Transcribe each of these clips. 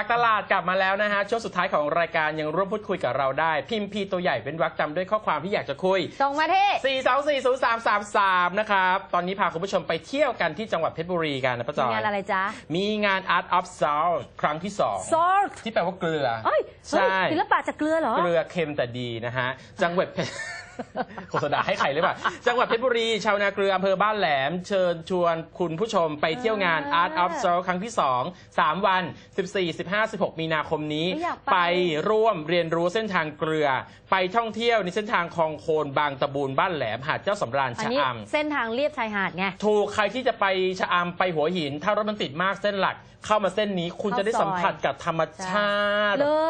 ากตลาดกลับมาแล้วนะฮะช่วงสุดท้ายของรายการยังร่วมพูดคุยกับเราได้ พิมพ์พีตัวใหญ่เป็นวรรคจำด้วยข้อความที่อยากจะคุย ส่งมาที่ 4 2 4 0 3 3 3 นะครับ ตอนนี้พาคุณผู้ชมไปเที่ยวกันที่จังหวัดเพชรบุรีกันนะป้าจอย งานอะไรจ๊ะ มีงาน Art of Salt ครั้งที่ 2 salt ที่แปลว่าเกลือเฮ้ยใช่เฮ้ยศิลปะจากเกลือเหรอ เกลือเค็มแต่ดีนะฮะ จังหวัดเพชร โฆษณาให้ใครหรือเปล่า จังหวัดเพชรบุรี ชาวนาเกลืออำเภอบ้านแหลม เชิญชวนคุณผู้ชมไปเที่ยวงาน Art of Soul ครั้งที่ 2 3 วัน 14 15 16 มีนาคมนี้ไม่อยากไป ไปร่วมเรียนรู้เส้นทางเกลือ ไปท่องเที่ยวในเส้นทางคลองโคนบางตะบูนบ้านแหลม หาดเจ้าสำราญอันชะนี้อเส้นทางเลียบชายหาดไงำถูกใครที่จะไปชะอำไปหัวหิน ถ้ารถมันติดมากเส้นหลัก เข้ามาเส้นนี้คุณเข้าจะได้ซอยสัมผัสกับธรรมชาติเลิศ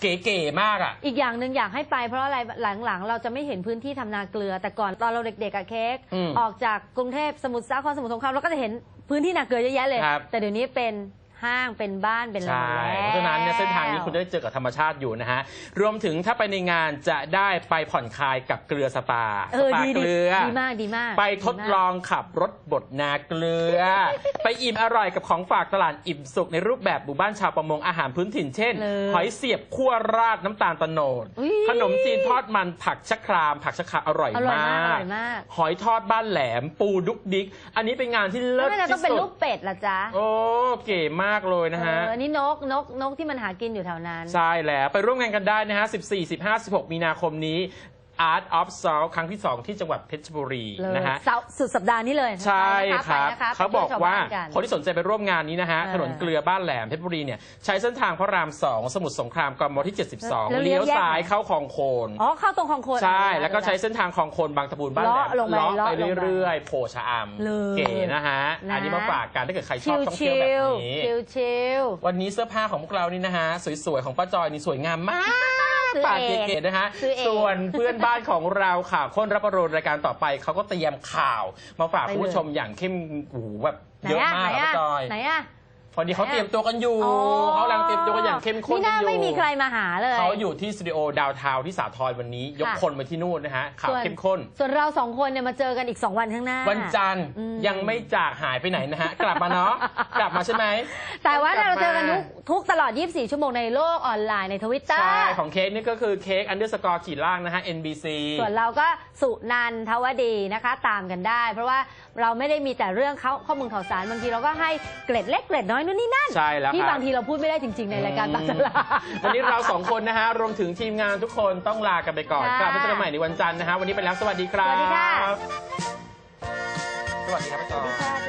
เก๋ๆมากอะ อีกอย่างหนึ่งอยากให้ไปเพราะอะไรหลังๆ เราจะไม่เห็นพื้นที่ทำนาเกลือ แต่ก่อนตอนเราเด็กๆอะเค้กอืมออกจากกรุงเทพสมุทรสาครสมุทรสงครามเราก็จะเห็นพื้นที่นาเกลือเยอะแยะเลย ครับ แต่เดี๋ยวนี้เป็น ห้างเป็นบ้านเป็นอะไรใช่หมดแล้วเพราะฉะนั้นเนี่ยเส้นทางนี้คุณได้เจอกับธรรมชาติอยู่นะฮะ รวมถึงถ้าไปในงานจะได้ไปผ่อนคลายกับเกลือสปาเอสอปาดีเกดีลือดีมากดีมาก ไปทดมากลองขับรถบดนาเกลือ ไปอิ่มอร่อยกับของฝากตลาดอิ่มสุกในรูปแบบหมู่บ้านชาวประมงอาหารพื้นถิ่นเช่นเลยหอยเสียบคั่วราดน้ำตาลตะโนดอุ๊ยขนมจีนทอดมันผักชะคราม ผักชะครามอร่อยอร่อยมากอมาร่กอยมากหอยทอดบ้านแหลมปูดุกดิก อันนี้เป็นงานที่เลิแล้วศทำไมเราต้อที่งเป็นสุรูดปเป็ดล่ะจ๊ะโอ้เก๋มากเลยนะฮะ เออนี่นกนกนกที่มันหากินอยู่แถวนั้น ใช่แล้ว ไปร่วมงานกันได้นะฮะ 14 15 16 มีนาคมนี้ Art of Salt ครั้งที่ 2 ที่จังหวัดเพชรบุรีเลยนะฮะ เสาร์สุดสัปดาห์นี้เลยใช่ไปครับนะะเขาบอกไปที่ยชว่าบ้นนคนที่สนใจไปร่วมงานนี้นะฮะ เออถนนเกลือบ้านแหลมเพชรบุรีเนี่ยใช้เส้นทางพระราม 2 สมุทรสงครามกมที่72แล้วเลี้เลี้ยยววแยกซ้ายไหนเข้าคลองโคน อ๋อเข้าตรงคลองโคน ใช่อะแล้วก็ใช้เส้นทางคลองโคนบางตะบูนบ้านแหลมเลาะลงไปเลาะเลาะไปลงไปเรื่อยๆโผล่ชะอเลยำเก๋นะฮะ นะ อันนี้มาฝากกันถ้าเกิดใครชชิอบวท่องชิเที่ยวแบบวนี้ ชิวชิววันนี้เสื้อผ้าของพวกเรานี่นะฮะ สวยๆ ของป้าจอยนี่สวยงามมาก ซื้อปากเองเก๋ๆนะฮะซื้อเองส่วนเพื่อนบ้านของเราข่าวค้นรับประโรนรายการต่อไปเขาก็เตรียมข่าว มาฝากไปเลยคุณผู้ชมอย่างเข้มโอ้โหแบบไหนเยอะอะมาไหนกอะอะป้าจอย ไหนอะ พอดีเขาไหนอะเตรียมตัวกันอยู่อ๋อ เขากำลังเตรียมตัวกันอย่างเข้มข้นนี่กัน่านอยู่ไม่มีใครมาหาเลย เขาอยู่ที่สตูดิโอดาวทาวที่สาทรวันนี้ ยกค่ะ คนไปที่นู่นนะฮะข่าวส่วนเข้มข้น ส่วนเราสองคนเนี่ยมาเจอกันอีก 2 วันข้างหน้า วันจันทร์อืม ยังไม่จากหายไปไหนนะฮะ กลับมาเนาะกลับมาใช่ไหม แต่ว่าเราเจอกันลัทุบกมาทุกตลอด 24 ชั่วโมงในโลกออนไลน์ในทวิตเตอใช่ร์ของเค้กนี่ก็คือเค้กอันเดอร์สกอร์ขีดล่างนะฮะ NBC ส่วนเราก็สุนันทวดีนะคะ ตามกันได้ เพราะว่าเราไม่ได้มีแต่เรื่องเขาข้อมูลข่าวสารบางทีเราก็ให้เกร็ดเล็กเกร็ดน้อยนู่นนี่นั่นใช่แล้วที่ครับ บางทีเราพูดไม่ได้จริง ๆ ในรายการบักสลาวันนี้เราสองคนนะฮะ รวมถึงทีมงานทุกคนต้องลากันไปก่อนค่ะกลับมาเจอกันใหม่ในวันจันทร์นะฮะ วันนี้ไปแล้ว สวัสดีครับ สวัสดีค่ะ สวัสดีครับป้าจอยค่ะ